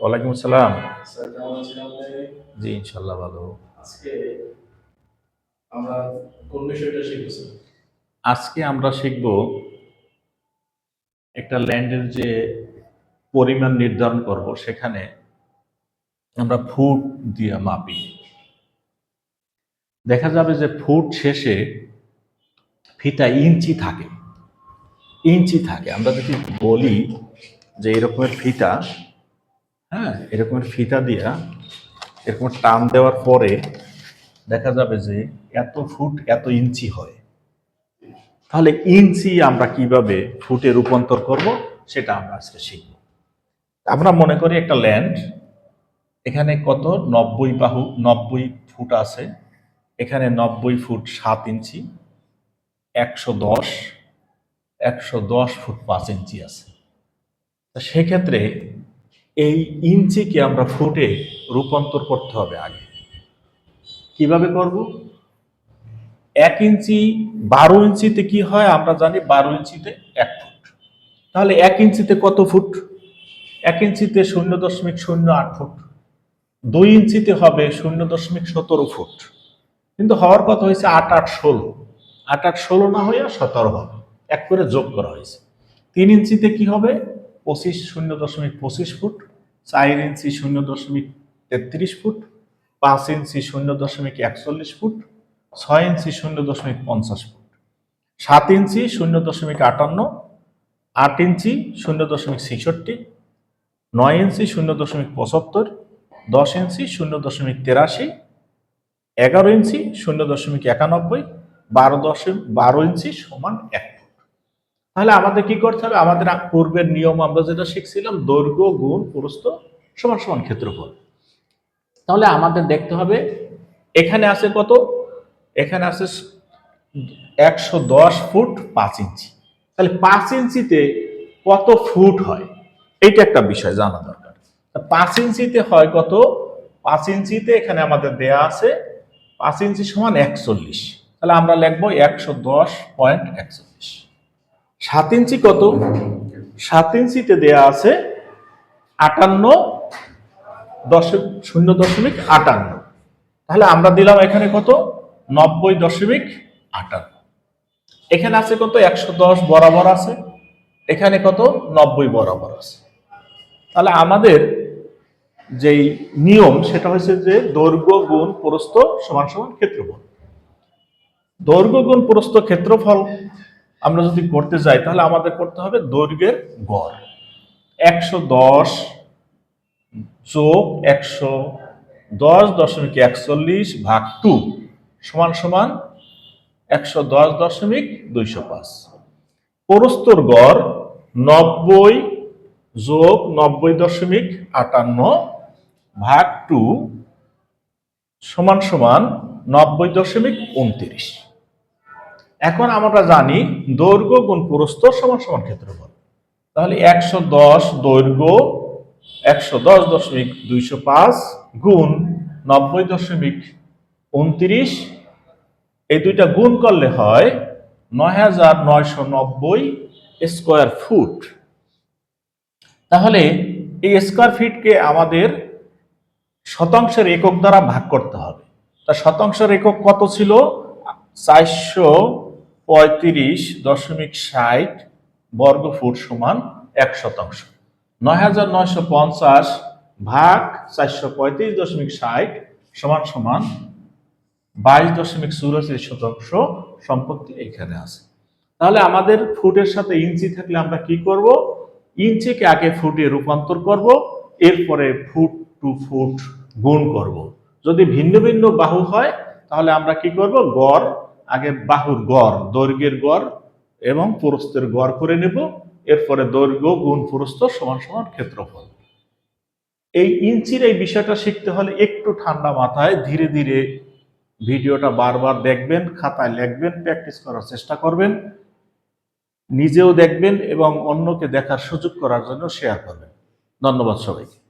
ওয়ালাইকুম আসসালাম। জি ইনশাল্লাহ ভালো। আজকে আমরা কোন বিষয়টা শিখব আজকে আমরা শিখব একটা ল্যান্ডের যে পরিমাণ নির্ধারণ করব সেখানে আমরা ফুট দিয়ে মাপি। দেখা যাবে যে ফুট শেষে ফিতা ইঞ্চি থাকে। ইঞ্চি থাকে। আমরা যদি বলি যে এরকমের ফিতা হ্যাঁ এরকমের ফিতা দিয়া এরকম টান দেওয়ার পরে দেখা যাবে যে এত ফুট এত ইঞ্চি হয়। তাহলে ইঞ্চি আমরা কীভাবে ফুটে রূপান্তর করব সেটা আমরা আজকে শিখব। আমরা মনে করি একটা ল্যান্ড, এখানে কত? নব্বই বাহু, নব্বই ফুট আছে। এখানে নব্বই ফুট সাত ইঞ্চি, একশো দশ একশো দশ ফুট পাঁচ ইঞ্চি আছে। তা সেক্ষেত্রে এই ইঞ্চিকে আমরা ফুটে রূপান্তর করতে হবে আগে? কীভাবে করব? এক ইঞ্চি বারো ইঞ্চিতে কি হয়? আমরা জানি বারো ইঞ্চিতে এক ফুট। তাহলে এক ইঞ্চিতে কত ফুট? এক ইঞ্চিতে শূন্য দশমিক শূন্য আট ফুট। দুই ইঞ্চিতে হবে শূন্য দশমিক সতেরো ফুট। কিন্তু হওয়ার কথা হয়েছে আট আট ষোলো। আট আট ষোলো না হয়ে সতেরো হবে। এক করে যোগ করা হয়েছে। তিন ইঞ্চিতে কি হবে? পঁচিশ শূন্য দশমিক পঁচিশ ফুট, চার ইঞ্চি শূন্য দশমিক তেত্রিশ ফুট, পাঁচ ইঞ্চি শূন্য দশমিক একচল্লিশ ফুট, ছয় ইঞ্চি শূন্য দশমিক পঞ্চাশ ফুট। সাত ইঞ্চি শূন্য দশমিক আটান্ন, আট ইঞ্চি শূন্য দশমিক ছেষট্টি, নয় ইঞ্চি শূন্য দশমিক পঁচাত্তর, দশ ইঞ্চি শূন্য দশমিক তেরাশি, এগারো ইঞ্চি শূন্য দশমিক একানব্বই, বারো দশমিক বারো ইঞ্চি সমান এক। তাহলে আমাদের কি করতে হবে? আমাদের পূর্বের নিয়ম আমরা যেটা শিখছিলাম, দৈর্ঘ্য, গুণ, প্রস্থ সমান সমান ক্ষেত্রফল। তাহলে আমাদের দেখতে হবে, এখানে আছে কত? এখানে আছে একশো দশ ফুট পাঁচ ইঞ্চি। তাহলে পাঁচ ইঞ্চিতে কত ফুট হয়? এইটা একটা বিষয় জানা দরকার। পাঁচ ইঞ্চিতে হয় কত? পাঁচ ইঞ্চিতে এখানে আমাদের দেয়া আছে পাঁচ ইঞ্চি সমান একচল্লিশ। তাহলে আমরা লিখব একশো দশ পয়েন্ট একচল্লিশ। সাত ইঞ্চি কত? সাত ইঞ্চিতে দেয়া আছে আটান্ন দশমিক শূন্য দশমিক আটান্ন। তাহলে আমরা দিলাম এখানে কত? নব্বই দশমিক আটান্ন। এখানে আছে কত? একশো দশ বরাবর আছে। এখানে কত? নব্বই বরাবর আছে। তাহলে আমাদের যেই নিয়ম, সেটা হচ্ছে যে দৈর্ঘ্য গুণ প্রস্থ সমান সমান ক্ষেত্রফল। দৈর্ঘ্য গুণ প্রস্থ ক্ষেত্রফল আমরা যদি করতে যাই, তাহলে আমাদের করতে হবে দৈর্ঘ্যের গড়। একশো দশ যোগ একশো দশ দশমিক একচল্লিশ ভাগ টু সমান সমান একশো দশ দশমিক দুইশো পাঁচ। প্রস্তর গড় নব্বই যোগ নব্বই দশমিক আটান্ন ভাগ টু সমান সমান নব্বই দশমিক উনত্রিশ। এখন আমরা জানি দৈর্ঘ্য গুণ প্রস্থ সমান সমান ক্ষেত্রফল। তাহলে একশো দশ দৈর্ঘ্য একশো দশ দশমিক দুইশো পাঁচ গুণ নব্বই দশমিক উনত্রিশ। এই দুইটা গুণ করলে হয় নয় হাজার নয়শো নব্বই স্কোয়ার ফুট। তাহলে এই স্কোয়ার ফিটকে আমাদের শতাংশের একক দ্বারা ভাগ করতে হবে। তা শতাংশের একক কত ছিল? চারশো পঁয়ত্রিশ দশমিক ষাট বর্গ ফুট সমান এক শতাংশ। নয় হাজার নয়শো পঞ্চাশ ভাগ চারশো পঁয়ত্রিশ দশমিক ষাট সমান সমান বাইশ দশমিক চুরাশি শতাংশ সম্পত্তি এখানে আছে। তাহলে আমাদের ফুটের সাথে ইঞ্চি থাকলে আমরা কি করব? ইঞ্চিকে আগে ফুটে রূপান্তর করব, এরপরে ফুট টু ফুট গুণ করব। যদি ভিন্ন ভিন্ন বাহু হয়, তাহলে আমরা কি করব? গড় আগে বাহুর গড়, দৈর্ঘ্যের গড় এবং প্রস্থের গড় করে নেব। এরপরে দৈর্ঘ্য গুণ প্রস্থ সমান সমান ক্ষেত্রফল। এই ইঞ্চির এই বিষয়টা শিখতে হলে একটু ঠান্ডা মাথায় ধীরে ধীরে ভিডিওটা বারবার দেখবেন, খাতায় লিখবেন, প্র্যাকটিস করার চেষ্টা করবেন, নিজেও দেখবেন এবং অন্যকে দেখার সুযোগ করার জন্য শেয়ার করবেন। ধন্যবাদ সবাইকে।